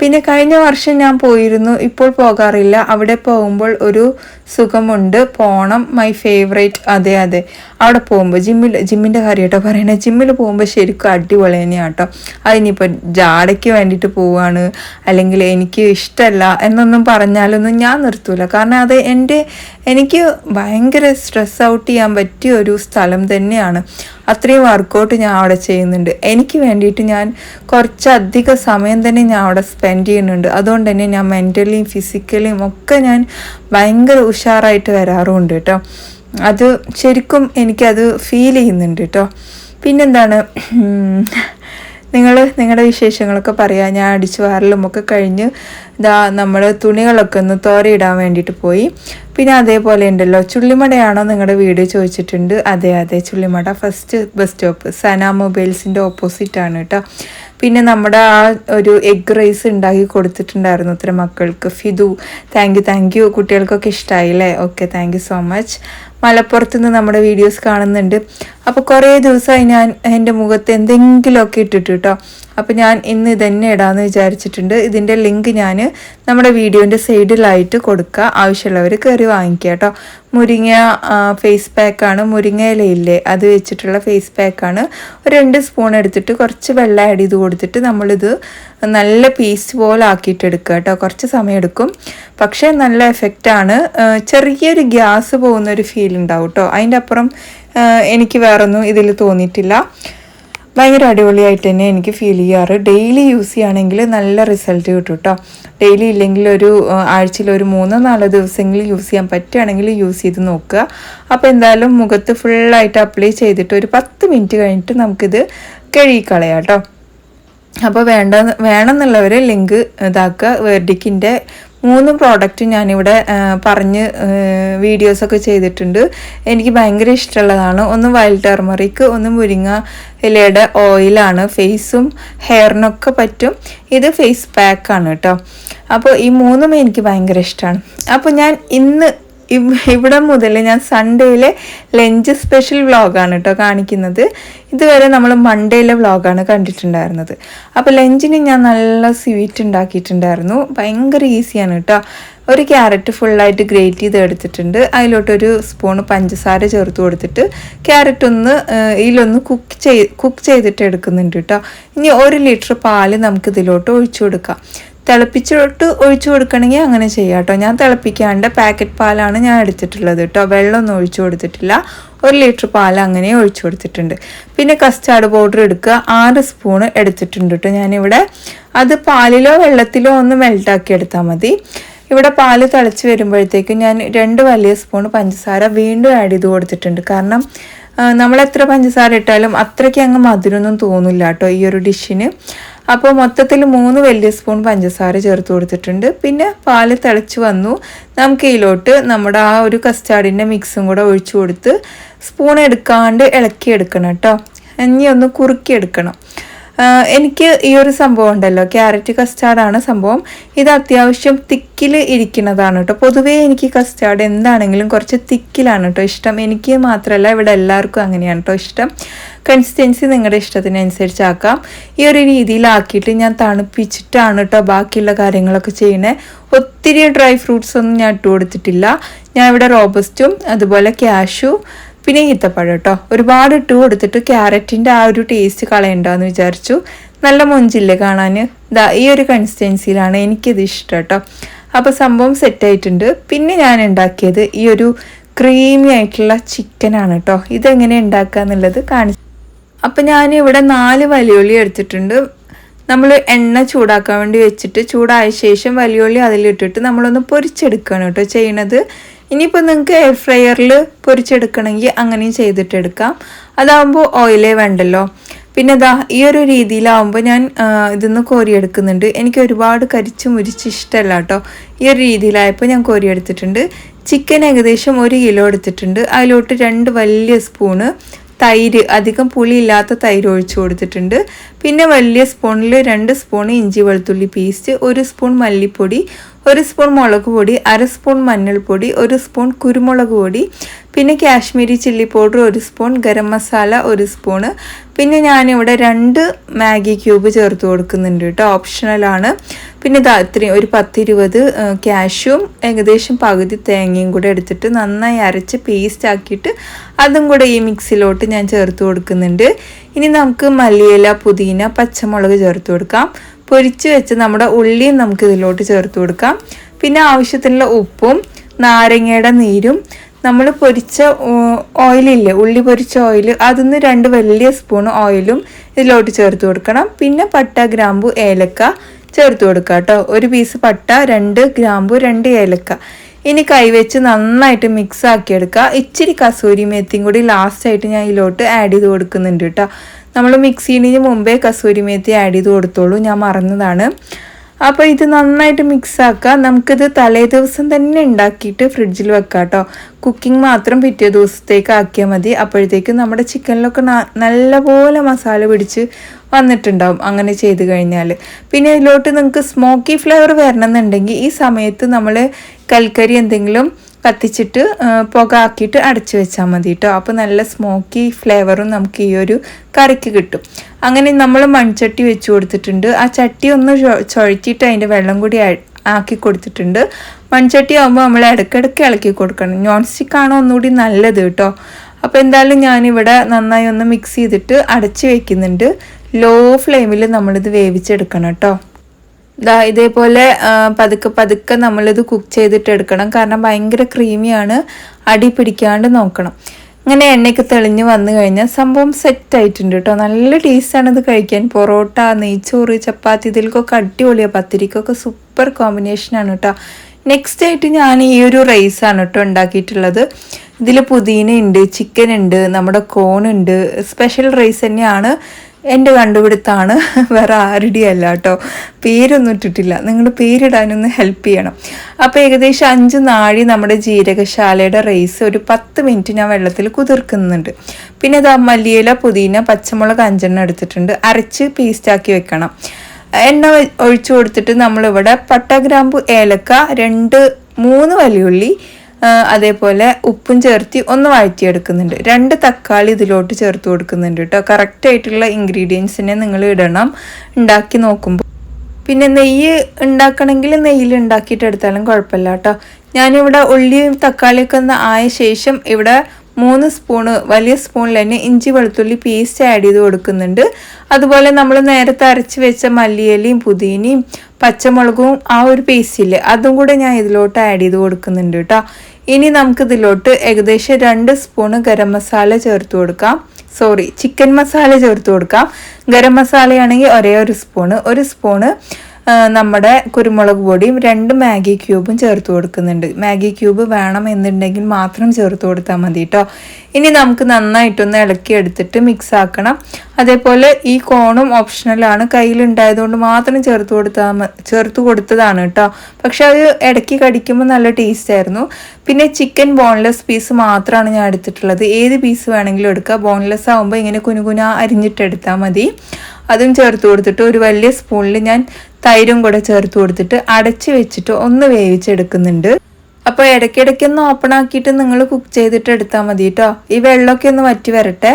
പിന്നെ കഴിഞ്ഞ വർഷം ഞാൻ പോയിരുന്നു. ഇപ്പോൾ പോകാറില്ല. അവിടെ പോകുമ്പോൾ ഒരു സുഖമുണ്ട് പോണം. മൈ ഫേവറേറ്റ് അതെ അതെ. അവിടെ പോകുമ്പോൾ ജിമ്മിൽ ജിമ്മിന്റെ കാര്യം കേട്ടോ പറയണേ. ജിമ്മിൽ പോകുമ്പോൾ ശരിക്കും അടിപൊളി തന്നെയാണ് കേട്ടോ അതിനിപ്പോൾ ജാടയ്ക്ക് വേണ്ടിയിട്ട് പോവുകയാണ് അല്ലെങ്കിൽ എനിക്ക് ഇഷ്ടമല്ല എന്നൊന്നും പറഞ്ഞാലൊന്നും ഞാൻ നിർത്തൂല. കാരണം അത് എന്റെ എനിക്ക് ഭയങ്കര സ്ട്രെസ് ഔട്ട് ചെയ്യാൻ പറ്റിയ ഒരു സ്ഥലം തന്നെയാണ്. അത്രയും വർക്കൗട്ട് ഞാൻ അവിടെ ചെയ്യുന്നുണ്ട്. എനിക്ക് വേണ്ടിയിട്ട് ഞാൻ കുറച്ചധികം സമയം തന്നെ ഞാൻ അവിടെ സ്പെൻഡ് ചെയ്യുന്നുണ്ട്. അതുകൊണ്ട് തന്നെ ഞാൻ മെന്റലിയും ഫിസിക്കലിയും ഒക്കെ ഞാൻ ഭയങ്കര ഉഷാറായിട്ട് വരാറുമുണ്ട് കേട്ടോ. അത് ശരിക്കും എനിക്കത് ഫീൽ ചെയ്യുന്നുണ്ട് കേട്ടോ. പിന്നെന്താണ്? നിങ്ങൾ നിങ്ങളുടെ വിശേഷങ്ങളൊക്കെ പറയാം. ഞാൻ അടിച്ചു വാരലും ഒക്കെ കഴിഞ്ഞ് ഇതാ നമ്മൾ തുണികളൊക്കെ ഒന്ന് തോരയിടാൻ വേണ്ടിയിട്ട് പോയി. പിന്നെ അതേപോലെ ഉണ്ടല്ലോ ചുള്ളിമടയാണോ നിങ്ങളുടെ വീട് ചോദിച്ചിട്ടുണ്ട്. അതെ അതെ Chullimada. First bus stop Sana മൊബൈൽസിന്റെ opposite ആണ് കേട്ടോ. പിന്നെ നമ്മുടെ ആ ഒരു എഗ് റൈസ് ഉണ്ടാക്കി കൊടുത്തിട്ടുണ്ടായിരുന്നു ഇത്ര മക്കൾക്ക്. Fidu thank you thank you കുട്ടികൾക്കൊക്കെ ഇഷ്ടമായി അല്ലേ okay thank you so much മലപ്പുറത്ത് നിന്ന് നമ്മുടെ വീഡിയോസ് കാണുന്നുണ്ട്. അപ്പോൾ കുറേ ദിവസമായി ഞാൻ എന്റെ മുഖത്ത് എന്തെങ്കിലുമൊക്കെ ഇട്ടിട്ട് കേട്ടോ അപ്പോൾ ഞാൻ ഇന്ന് ഇതന്നെ ഇടാമെന്ന് വിചാരിച്ചിട്ടുണ്ട്. ഇതിന്റെ ലിങ്ക് ഞാൻ നമ്മുടെ വീഡിയോന്റെ സൈഡിലായിട്ട് കൊടുക്കുക. ആവശ്യമുള്ളവർ കയറി വാങ്ങിക്കുക കേട്ടോ മുരിങ്ങ ഫേസ് പാക്കാണ് മുരിങ്ങ ഇലയില്ലേ അത് വെച്ചിട്ടുള്ള ഫേസ് പാക്കാണ് ഒരു രണ്ട് സ്പൂൺ എടുത്തിട്ട് കുറച്ച് വെള്ളം ആഡ് ചെയ്ത് കൊടുത്തിട്ട് നമ്മളിത് നല്ല പീസ് പോലെ ആക്കിയിട്ട് എടുക്കുക കേട്ടോ കുറച്ച് സമയം എടുക്കും. പക്ഷേ നല്ല എഫക്റ്റാണ് ചെറിയൊരു ഗ്യാസ് പോകുന്ന ഒരു ഫീൽ ഉണ്ടാവും കേട്ടോ അതിന്റെ അപ്പുറം എനിക്ക് വേറൊന്നും ഇതിൽ തോന്നിയിട്ടില്ല. ഭയങ്കര അടിപൊളിയായിട്ട് തന്നെ എനിക്ക് ഫീൽ ചെയ്യാറ്. ഡെയിലി യൂസ് ചെയ്യുകയാണെങ്കിൽ നല്ല റിസൾട്ട് കിട്ടും കേട്ടോ ഡെയിലി ഇല്ലെങ്കിൽ ഒരു ആഴ്ചയിൽ ഒരു മൂന്നോ നാലോ ദിവസമെങ്കിലും യൂസ് ചെയ്യാൻ പറ്റുകയാണെങ്കിൽ യൂസ് ചെയ്ത് നോക്കുക. അപ്പോൾ എന്തായാലും മുഖത്ത് ഫുള്ളായിട്ട് അപ്ലൈ ചെയ്തിട്ട് ഒരു പത്ത് മിനിറ്റ് കഴിഞ്ഞിട്ട് നമുക്കിത് കഴുകിക്കളയാം കേട്ടോ അപ്പോൾ വേണ്ട വേണമെന്നുള്ളവർ ലിങ്ക് ഇതാക്കുക. വേർഡിക്കിന്റെ മൂന്ന് പ്രോഡക്റ്റ് ഞാനിവിടെ പറഞ്ഞ് വീഡിയോസൊക്കെ ചെയ്തിട്ടുണ്ട്. എനിക്ക് ഭയങ്കര ഇഷ്ടമുള്ളതാണ്. ഒന്ന് വൈൽഡ് ടെർമറിക്ക് ഒന്ന് മുരിങ്ങ ഇലയുടെ ഓയിലാണ് ഫേസും ഹെയറിനൊക്കെ പറ്റും. ഇത് ഫേസ് പാക്കാണ് കേട്ടോ. അപ്പോൾ ഈ മൂന്നും എനിക്ക് ഭയങ്കര ഇഷ്ടമാണ്. അപ്പോൾ ഞാൻ ഇന്ന് ഇവിടെ മുതൽ ഞാൻ സൺഡേയിലെ ലഞ്ച് സ്പെഷ്യൽ വ്ളോഗാണ് കേട്ടോ കാണിക്കുന്നത്. ഇതുവരെ നമ്മൾ മൺഡേയിലെ വ്ളോഗാണ് കണ്ടിട്ടുണ്ടായിരുന്നത്. അപ്പോൾ ലഞ്ചിന് ഞാൻ നല്ല സ്വീറ്റ് ഉണ്ടാക്കിയിട്ടുണ്ടായിരുന്നു. ഭയങ്കര ഈസിയാണ് കേട്ടോ ഒരു ക്യാരറ്റ് ഫുള്ളായിട്ട് ഗ്രേറ്റ് ചെയ്ത് എടുത്തിട്ടുണ്ട്. അതിലോട്ടൊരു സ്പൂൺ പഞ്ചസാര ചേർത്ത് കൊടുത്തിട്ട് ക്യാരറ്റ് ഒന്ന് ഇതിലൊന്ന് കുക്ക് ചെയ് കുക്ക് ചെയ്തിട്ട് എടുക്കുന്നുണ്ട് കേട്ടോ ഇനി ഒരു ലിറ്റർ പാൽ നമുക്ക് ഇതിലോട്ട് ഒഴിച്ചു കൊടുക്കാം. തിളപ്പിച്ചിട്ട് ഒഴിച്ചു കൊടുക്കണമെങ്കിൽ അങ്ങനെ ചെയ്യാം കേട്ടോ. ഞാൻ തിളപ്പിക്കാണ്ട് പാക്കറ്റ് പാലാണ് ഞാൻ എടുത്തിട്ടുള്ളത് കേട്ടോ. വെള്ളമൊന്നും ഒഴിച്ചു കൊടുത്തിട്ടില്ല. ഒരു ലിറ്റർ പാൽ അങ്ങനെ ഒഴിച്ചു കൊടുത്തിട്ടുണ്ട്. പിന്നെ കസ്റ്റാർഡ് പൗഡർ എടുക്കുക. ആറ് സ്പൂണ് എടുത്തിട്ടുണ്ട് കേട്ടോ ഞാനിവിടെ. അത് പാലിലോ വെള്ളത്തിലോ ഒന്ന് മെൽട്ടാക്കി എടുത്താൽ മതി. ഇവിടെ പാൽ തിളച്ച് വരുമ്പോഴത്തേക്കും ഞാൻ രണ്ട് വലിയ സ്പൂൺ പഞ്ചസാര വീണ്ടും ആഡ് ചെയ്ത് കൊടുത്തിട്ടുണ്ട്. കാരണം നമ്മൾ എത്ര പഞ്ചസാര ഇട്ടാലും അത്രയ്ക്ക് അങ്ങ് മധുരമൊന്നും തോന്നില്ല കേട്ടോ ഈ ഒരു ഡിഷിന് അപ്പോൾ മൊത്തത്തിൽ മൂന്ന് വലിയ സ്പൂൺ പഞ്ചസാര ചേർത്ത് കൊടുത്തിട്ടുണ്ട്. പിന്നെ പാൽ തിളച്ച് വന്നു. നമുക്ക് ഇതിലോട്ട് നമ്മുടെ ആ ഒരു കസ്റ്റാർഡിന്റെ മിക്സും കൂടെ ഒഴിച്ചു കൊടുത്ത് സ്പൂൺ എടുക്കാണ്ട് ഇളക്കി എടുക്കണം കേട്ടോ. ഇനി ഒന്ന് കുറുക്കി എടുക്കണം ആഹ് എനിക്ക് ഈ ഒരു സംഭവം ഉണ്ടല്ലോ. ക്യാരറ്റ് കസ്റ്റാർഡാണ് സംഭവം. ഇത് അത്യാവശ്യം തിക്കിൽ ഇരിക്കുന്നതാണ് കേട്ടോ പൊതുവേ എനിക്ക് കസ്റ്റാർഡ് എന്താണെങ്കിലും കുറച്ച് തിക്കിലാണ് കേട്ടോ ഇഷ്ടം. എനിക്ക് മാത്രമല്ല ഇവിടെ എല്ലാവർക്കും അങ്ങനെയാണ് കേട്ടോ ഇഷ്ടം. കൺസിസ്റ്റൻസി നിങ്ങളുടെ ഇഷ്ടത്തിനനുസരിച്ചാക്കാം. ഈ ഒരു രീതിയിലാക്കിയിട്ട് ഞാൻ തണുപ്പിച്ചിട്ടാണ് കേട്ടോ ബാക്കിയുള്ള കാര്യങ്ങളൊക്കെ ചെയ്യണേ. ഒത്തിരി ഡ്രൈ ഫ്രൂട്ട്സ് ഒന്നും ഞാൻ ഇട്ട് കൊടുത്തിട്ടില്ല. ഞാൻ ഇവിടെ റോബസ്റ്റും അതുപോലെ ക്യാഷു പിന്നെ ഈത്തപ്പഴം കേട്ടോ ഒരുപാട് ഇട്ട് കൊടുത്തിട്ട് ക്യാരറ്റിന്റെ ആ ഒരു ടേസ്റ്റ് കളയണ്ടെന്ന് വിചാരിച്ചു. നല്ല മൊഞ്ചില്ലേ കാണാൻ ഇതാ ഈ ഒരു കൺസിസ്റ്റൻസിയിലാണ് എനിക്കിത് ഇഷ്ടം കേട്ടോ അപ്പോൾ സംഭവം സെറ്റായിട്ടുണ്ട് പിന്നെ ഞാൻ ഉണ്ടാക്കിയത് ഈ ഒരു ക്രീമി ആയിട്ടുള്ള ചിക്കനാണ് കേട്ടോ ഇതെങ്ങനെ ഉണ്ടാക്കുക എന്നുള്ളത് കാണിച്ചു അപ്പം ഞാൻ ഇവിടെ നാല് വലിയുള്ളി എടുത്തിട്ടുണ്ട്. നമ്മൾ എണ്ണ ചൂടാക്കാൻ വേണ്ടി വെച്ചിട്ട് ചൂടായ ശേഷം വലിയുള്ളി അതിലിട്ടിട്ട് നമ്മളൊന്ന് പൊരിച്ചെടുക്കുകയാണ് കേട്ടോ ചെയ്യണത്. ഇനിയിപ്പോൾ നിങ്ങൾക്ക് എയർ ഫ്രയറിൽ പൊരിച്ചെടുക്കണമെങ്കിൽ അങ്ങനെയും ചെയ്തിട്ടെടുക്കാം. അതാകുമ്പോൾ ഓയിലേ വേണ്ടല്ലോ. പിന്നെ ദാ ഈ ഒരു രീതിയിലാവുമ്പോൾ ഞാൻ ഇതൊന്ന് കോരിയെടുക്കുന്നുണ്ട്. എനിക്ക് ഒരുപാട് കരിച്ച് മുരിച്ച് ഇഷ്ടമല്ല കേട്ടോ ഈ ഒരു രീതിയിലായപ്പോൾ ഞാൻ കോരിയെടുത്തിട്ടുണ്ട്. ചിക്കൻ ഏകദേശം ഒരു കിലോ എടുത്തിട്ടുണ്ട്. അതിലോട്ട് രണ്ട് വലിയ സ്പൂണ് തൈര് അധികം പുളിയില്ലാത്ത തൈര് ഒഴിച്ചു കൊടുത്തിട്ടുണ്ട്. പിന്നെ വലിയ സ്പൂണിൽ രണ്ട് സ്പൂൺ ഇഞ്ചി വെളുത്തുള്ളി പേസ്റ്റ് ഒരു സ്പൂൺ മല്ലിപ്പൊടി ഒരു സ്പൂൺ മുളക് പൊടി അര സ്പൂൺ മഞ്ഞൾപ്പൊടി ഒരു സ്പൂൺ കുരുമുളക് പൊടി പിന്നെ കാശ്മീരി ചില്ലി പൗഡർ ഒരു സ്പൂൺ ഗരം മസാല ഒരു സ്പൂണ് പിന്നെ ഞാനിവിടെ രണ്ട് മാഗി ക്യൂബ് ചേർത്ത് കൊടുക്കുന്നുണ്ട് കേട്ടോ ഓപ്ഷണലാണ് പിന്നെ ഇതാ ഇത്രയും ഒരു പത്തിരുപത് ക്യാഷും ഏകദേശം പകുതി തേങ്ങയും കൂടെ എടുത്തിട്ട് നന്നായി അരച്ച് പേസ്റ്റ് ആക്കിയിട്ട് അതും കൂടെ ഈ മിക്സിലോട്ട് ഞാൻ ചേർത്ത് കൊടുക്കുന്നുണ്ട്. ഇനി നമുക്ക് മല്ലിയില പുതിന പച്ചമുളക് ചേർത്ത് കൊടുക്കാം. പൊരിച്ച് വെച്ച് നമ്മുടെ ഉള്ളിയും നമുക്ക് ഇതിലോട്ട് ചേർത്ത് കൊടുക്കാം. പിന്നെ ആവശ്യത്തിനുള്ള ഉപ്പും നാരങ്ങയുടെ നീരും നമ്മൾ പൊരിച്ച ഓയിലില്ലേ ഉള്ളി പൊരിച്ച ഓയിൽ അതിന്ന് രണ്ട് വലിയ സ്പൂൺ ഓയിലും ഇതിലോട്ട് ചേർത്ത് കൊടുക്കണം. പിന്നെ പട്ട ഗ്രാമ്പു ഏലക്ക ചേർത്ത് കൊടുക്കുക കേട്ടോ ഒരു പീസ് പട്ട രണ്ട് ഗ്രാമ്പു രണ്ട് ഏലക്ക. ഇനി കൈവച്ച് നന്നായിട്ട് മിക്സ് ആക്കിയെടുക്കുക ഇച്ചിരി കസൂരി മേത്തിയും കൂടി ലാസ്റ്റായിട്ട് ഞാൻ ഇതിലോട്ട് ആഡ് ചെയ്ത് കൊടുക്കുന്നുണ്ട് കേട്ടോ നമ്മൾ മിക്സിന് മുമ്പേ കസൂരി മേത്തി ആഡ് ചെയ്ത് കൊടുത്തോളൂ. ഞാൻ മറന്നതാണ്. അപ്പോൾ ഇത് നന്നായിട്ട് മിക്സ് ആക്കുക നമുക്കിത് തലേ ദിവസം തന്നെ ഉണ്ടാക്കിയിട്ട് ഫ്രിഡ്ജിൽ വെക്കാം കേട്ടോ കുക്കിംഗ് മാത്രം പിറ്റേ ദിവസത്തേക്ക് ആക്കിയാൽ മതി. അപ്പോഴത്തേക്കും നമ്മുടെ ചിക്കനിലൊക്കെ നല്ലപോലെ മസാല പിടിച്ച് വന്നിട്ടുണ്ടാവും അങ്ങനെ ചെയ്ത് കഴിഞ്ഞാൽ പിന്നെ ഇതിലോട്ട് നിങ്ങൾക്ക് സ്മോക്കി ഫ്ലേവർ വരണമെന്നുണ്ടെങ്കിൽ ഈ സമയത്ത് നമ്മൾ കൽക്കരി എന്തെങ്കിലും കത്തിച്ചിട്ട് പുക ആക്കിയിട്ട് അടച്ചു വെച്ചാൽ മതി കേട്ടോ അപ്പോൾ നല്ല സ്മോക്കി ഫ്ലേവറും നമുക്ക് ഈ ഒരു കറിക്ക് കിട്ടും. അങ്ങനെ നമ്മൾ മൺചട്ടി വെച്ച് കൊടുത്തിട്ടുണ്ട്. ആ ചട്ടി ഒന്ന് ചുഴറ്റിയിട്ട് അതിന്റെ വെള്ളം കൂടി ആക്കി കൊടുത്തിട്ടുണ്ട്. മൺചട്ടി ആകുമ്പോൾ നമ്മൾ ഇടയ്ക്കിടയ്ക്ക് ഇളക്കി കൊടുക്കണം. നോൺ സ്റ്റിക്ക് ആണോ ഒന്നുകൂടി നല്ലത് കേട്ടോ അപ്പോൾ എന്തായാലും ഞാനിവിടെ നന്നായി ഒന്ന് മിക്സ് ചെയ്തിട്ട് അടച്ച് വയ്ക്കുന്നുണ്ട് ലോ ഫ്ലെയിമിൽ നമ്മളിത് വേവിച്ചെടുക്കണം കേട്ടോ ദാ ഇതേപോലെ പതുക്കെ പതുക്കെ നമ്മളിത് കുക്ക് ചെയ്തിട്ട് എടുക്കണം. കാരണം ഭയങ്കര ക്രീമിയാണ് അടി പിടിക്കാണ്ട് നോക്കണം. ഇങ്ങനെ എണ്ണയ്ക്ക് തെളിഞ്ഞ് വന്നു കഴിഞ്ഞാൽ സംഭവം സെറ്റ് ആയിട്ടുണ്ട് കേട്ടോ. നല്ല ടേസ്റ്റാണ് ഇത് കഴിക്കാൻ. പൊറോട്ട നെയ്ച്ചോറ് ചപ്പാത്തി ഇതിലൊക്കെ അടിപൊളിയാണ് പത്തിരിക്കൊക്കെ സൂപ്പർ കോമ്പിനേഷനാണ് കേട്ടോ. നെക്സ്റ്റ് ആയിട്ട് ഞാൻ ഈ ഒരു റൈസാണ് കേട്ടോ ഉണ്ടാക്കിയിട്ടുള്ളത്. ഇതിൽ പുതിന ഉണ്ട് ചിക്കൻ ഉണ്ട് നമ്മുടെ കോൺ ഉണ്ട്. സ്പെഷ്യൽ റൈസ് തന്നെയാണ്. എന്റെ കണ്ടുപിടുത്താണ്. വേറെ ആരുടെയും അല്ല കേട്ടോ. പേരൊന്നും ഇട്ടിട്ടില്ല. നിങ്ങൾ പേരിടാനൊന്ന് ഹെൽപ്പ് ചെയ്യണം. അപ്പോൾ ഏകദേശം അഞ്ച് നാഴി നമ്മുടെ ജീരകശാലയുടെ റൈസ് ഒരു പത്ത് മിനിറ്റ് ഞാൻ വെള്ളത്തിൽ കുതിർക്കുന്നുണ്ട്. പിന്നെ ഇത് മല്ലിയില പുതിന പച്ചമുളക് അഞ്ചെണ്ണം എടുത്തിട്ടുണ്ട്. അരച്ച് പേസ്റ്റാക്കി വെക്കണം. എണ്ണ ഒഴി- ഒഴിച്ചു കൊടുത്തിട്ട് നമ്മളിവിടെ പട്ട ഗ്രാമ്പു ഏലക്ക രണ്ട് മൂന്ന് വലിയുള്ളി അതേപോലെ ഉപ്പും ചേർത്തി ഒന്ന് വഴറ്റിയെടുക്കുന്നുണ്ട്. രണ്ട് തക്കാളി ഇതിലോട്ട് ചേർത്ത് കൊടുക്കുന്നുണ്ട് കേട്ടോ. കറക്റ്റായിട്ടുള്ള ഇൻഗ്രീഡിയൻസിനെ നിങ്ങൾ ഇടണം. ഉണ്ടാക്കി നോക്കുമ്പോൾ പിന്നെ നെയ്യ് ഉണ്ടാക്കണമെങ്കിൽ നെയ്യിൽ ഉണ്ടാക്കിയിട്ട് എടുത്താലും കുഴപ്പമില്ല കേട്ടോ. ഞാനിവിടെ ഉള്ളിയും തക്കാളിയൊക്കെ ഒന്ന് ആയ ശേഷം ഇവിടെ മൂന്ന് സ്പൂണ് വലിയ സ്പൂണിൽ തന്നെ ഇഞ്ചി വെളുത്തുള്ളി പേസ്റ്റ് ആഡ് ചെയ്ത് കൊടുക്കുന്നുണ്ട്. അതുപോലെ നമ്മൾ നേരത്തെ അരച്ച് വെച്ച മല്ലിയിലയും പുതിനയും പച്ചമുളകും ആ ഒരു പേസ്റ്റ് ഇല്ലേ അതും കൂടെ ഞാൻ ഇതിലോട്ട് ആഡ് ചെയ്ത് കൊടുക്കുന്നുണ്ട് കേട്ടോ ഇനി നമുക്ക് ഇതിലോട്ട് ഏകദേശം രണ്ട് സ്പൂണ് ഗരം മസാല ചേർത്ത് കൊടുക്കാം. സോറി ചിക്കൻ മസാല ചേർത്ത് കൊടുക്കാം. ഗരം മസാലയാണെങ്കിൽ ഒരേ ഒരു സ്പൂണ് ഒരു സ്പൂണ് നമ്മുടെ കുരുമുളക് പൊടിയും രണ്ട് മാഗി ക്യൂബും ചേർത്ത് കൊടുക്കുന്നുണ്ട്. മാഗി ക്യൂബ് വേണം എന്നുണ്ടെങ്കിൽ മാത്രം ചേർത്ത് കൊടുത്താൽ മതി കേട്ടോ ഇനി നമുക്ക് നന്നായിട്ടൊന്ന് ഇളക്കി എടുത്തിട്ട് മിക്സ് ആക്കണം. അതേപോലെ ഈ കോണും ഓപ്ഷണലാണ് കയ്യിലുണ്ടായതുകൊണ്ട് മാത്രം ചേർത്ത് കൊടുത്താൽ ചേർത്ത് കൊടുത്തതാണ് കേട്ടോ പക്ഷെ അത് ഇടയ്ക്ക് കടിക്കുമ്പോൾ നല്ല ടേസ്റ്റ് ആയിരുന്നു. പിന്നെ ചിക്കൻ ബോൺലെസ് പീസ് മാത്രമാണ് ഞാൻ എടുത്തിട്ടുള്ളത്. ഏത് പീസ് വേണമെങ്കിലും എടുക്കുക ബോൺലെസ് ആകുമ്പോൾ ഇങ്ങനെ കുനുകുന അരിഞ്ഞിട്ടെടുത്താൽ മതി. അതും ചേർത്ത് കൊടുത്തിട്ട് ഒരു വലിയ സ്പൂണിൽ ഞാൻ തൈരും കൂടെ ചേർത്ത് കൊടുത്തിട്ട് അടച്ച് വെച്ചിട്ട് ഒന്ന് വേവിച്ചെടുക്കുന്നുണ്ട്. അപ്പോൾ ഇടയ്ക്കിടയ്ക്ക് ഒന്ന് ഓപ്പൺ ആക്കിയിട്ട് നിങ്ങൾ കുക്ക് ചെയ്തിട്ട് എടുത്താൽ മതി കേട്ടോ ഈ വെള്ളമൊക്കെ ഒന്ന് വറ്റി വരട്ടെ.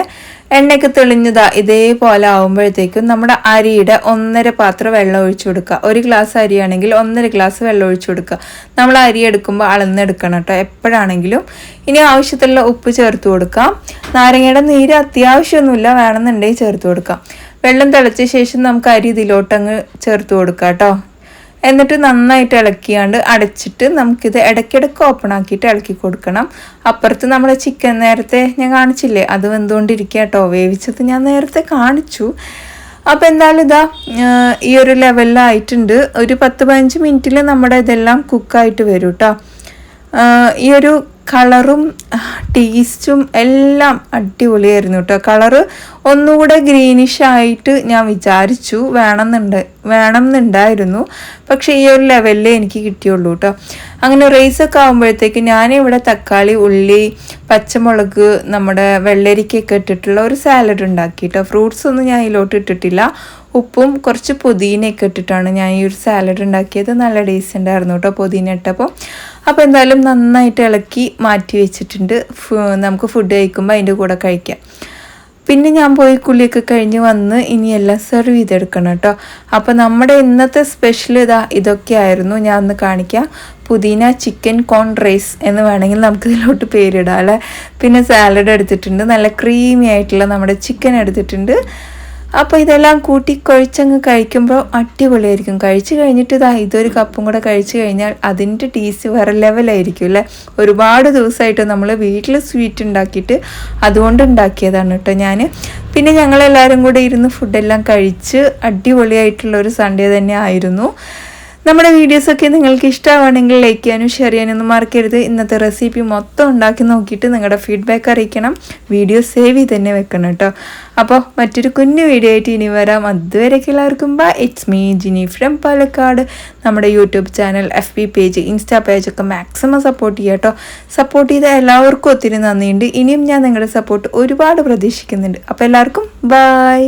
എണ്ണയ്ക്ക് തെളിഞ്ഞതാ ഇതേപോലെ ആവുമ്പോഴത്തേക്കും നമ്മുടെ അരിയുടെ ഒന്നര പാത്രം വെള്ളം ഒഴിച്ചു കൊടുക്കുക. ഒരു ഗ്ലാസ് അരിയാണെങ്കിൽ ഒന്നര ഗ്ലാസ് വെള്ളം ഒഴിച്ചു കൊടുക്കുക. നമ്മൾ അരി എടുക്കുമ്പോൾ അളന്നെടുക്കണം കേട്ടോ എപ്പോഴാണെങ്കിലും. ഇനി ആവശ്യത്തിലുള്ള ഉപ്പ് ചേർത്ത് കൊടുക്കാം. നാരങ്ങയുടെ നീര് അത്യാവശ്യമൊന്നുമില്ല. വേണമെന്നുണ്ടെങ്കിൽ ചേർത്ത് കൊടുക്കാം. വെള്ളം തിളച്ച ശേഷം നമുക്ക് അരി ഇതിലോട്ടങ്ങ് ചേർത്ത് കൊടുക്കാം കേട്ടോ. എന്നിട്ട് നന്നായിട്ട് ഇളക്കിയാണ്ട് അടച്ചിട്ട് നമുക്കിത് ഇടയ്ക്കിടയ്ക്ക് ഓപ്പൺ ആക്കിയിട്ട് ഇളക്കി കൊടുക്കണം. അപ്പുറത്ത് നമ്മുടെ ചിക്കൻ നേരത്തെ ഞാൻ കാണിച്ചില്ലേ? അത് വെന്തുകൊണ്ടിരിക്കുക കേട്ടോ. വേവിച്ചത് ഞാൻ നേരത്തെ കാണിച്ചു. അപ്പോൾ എന്തായാലും ഇതാ ഈ ഒരു ലെവലിലായിട്ടുണ്ട് ഒരു പത്ത് പതിനഞ്ച് മിനിറ്റിൽ നമ്മുടെ ഇതെല്ലാം കുക്കായിട്ട് വരും കേട്ടോ. ഈ ഒരു കളറും ടേസ്റ്റും എല്ലാം അടിപൊളിയായിരുന്നു കേട്ടോ. കളറ് ഒന്നുകൂടെ ഗ്രീനിഷ് ആയിട്ട് ഞാൻ വിചാരിച്ചു വേണമെന്നുണ്ട് വേണമെന്നുണ്ടായിരുന്നു. പക്ഷേ ഈ ഒരു ലെവലിലേ എനിക്ക് കിട്ടിയുള്ളൂ കേട്ടോ. അങ്ങനെ റൈസൊക്കെ ആകുമ്പോഴത്തേക്ക് ഞാനിവിടെ തക്കാളി ഉള്ളി പച്ചമുളക് നമ്മുടെ വെള്ളരിക്കൊക്കെ ഇട്ടിട്ടുള്ള ഒരു സാലഡ് ഉണ്ടാക്കിയിട്ടോ ഫ്രൂട്ട്സ് ഒന്നും ഞാൻ ഇതിലോട്ട് ഇട്ടിട്ടില്ല. ഉപ്പും കുറച്ച് പുതിനയൊക്കെ ഇട്ടിട്ടാണ് ഞാൻ ഈ ഒരു സാലഡ് ഉണ്ടാക്കിയത്. നല്ല ടേസ്റ്റ് ഉണ്ടായിരുന്നു കേട്ടോ പുതിന ഇട്ടപ്പോൾ അപ്പോൾ എന്തായാലും നന്നായിട്ട് ഇളക്കി മാറ്റി വെച്ചിട്ടുണ്ട്. നമുക്ക് ഫുഡ് കഴിക്കുമ്പോൾ അതിന്റെ കൂടെ കഴിക്കാം. പിന്നെ ഞാൻ പോയി കുളിയൊക്കെ കഴിഞ്ഞ് വന്ന് ഇനി എല്ലാം സെർവ് ചെയ്തെടുക്കണം കേട്ടോ. അപ്പോൾ നമ്മുടെ ഇന്നത്തെ സ്പെഷ്യൽ ഇതാ ഇതൊക്കെ ആയിരുന്നു. ഞാൻ ഒന്ന് കാണിക്കാം. പുതിന ചിക്കൻ കോൺ റൈസ് എന്ന് വേണമെങ്കിൽ നമുക്ക് ഇതിലോട്ട് പേരിടാം അല്ലേ? പിന്നെ സാലഡ് എടുത്തിട്ടുണ്ട്. നല്ല ക്രീമി ആയിട്ടുള്ള നമ്മുടെ ചിക്കൻ എടുത്തിട്ടുണ്ട്. അപ്പോൾ ഇതെല്ലാം കൂട്ടി കുഴച്ചങ്ങ് കഴിക്കുമ്പോൾ അടിപൊളിയായിരിക്കും. കഴിച്ചു കഴിഞ്ഞിട്ട് ഇതാ ഇതൊരു കപ്പും കൂടെ കഴിച്ചു കഴിഞ്ഞാൽ അതിന്റെ ടേസ്റ്റ് വേറെ ലെവലായിരിക്കും അല്ലേ? ഒരുപാട് ദിവസമായിട്ട് നമ്മൾ വീട്ടിൽ സ്വീറ്റ് ഉണ്ടാക്കിയിട്ട് അതുകൊണ്ട് ഉണ്ടാക്കിയതാണ് കേട്ടോ ഞാൻ പിന്നെ ഞങ്ങളെല്ലാവരും കൂടെ ഇരുന്ന് ഫുഡെല്ലാം കഴിച്ച് അടിപൊളിയായിട്ടുള്ള ഒരു സൺഡേ തന്നെ ആയിരുന്നു. നമ്മുടെ വീഡിയോസൊക്കെ നിങ്ങൾക്ക് ഇഷ്ടമാണെങ്കിൽ ലൈക്ക് ചെയ്യാനും ഷെയർ ചെയ്യാനും ചെയ്യാനൊന്നും മറക്കരുത്. ഇന്നത്തെ റെസിപ്പി മൊത്തം ഉണ്ടാക്കി നോക്കിയിട്ട് നിങ്ങളുടെ ഫീഡ്ബാക്ക് അറിയിക്കണം. വീഡിയോ സേവ് ചെയ്ത് തന്നെ വെക്കണം കേട്ടോ. അപ്പോൾ മറ്റൊരു കുഞ്ഞു വീഡിയോ ആയിട്ട് ഇനി വരാം. അതുവരെയൊക്കെ എല്ലാവർക്കും ബാ it's me Jini from Palakkad. നമ്മുടെ YouTube channel F B page insta പേജൊക്കെ maximum support ചെയ്യുക കേട്ടോ. സപ്പോർട്ട് ചെയ്ത എല്ലാവർക്കും ഒത്തിരി നന്ദിയുണ്ട്. ഇനിയും ഞാൻ നിങ്ങളുടെ സപ്പോർട്ട് ഒരുപാട് പ്രതീക്ഷിക്കുന്നുണ്ട്. അപ്പോൾ എല്ലാവർക്കും ബൈ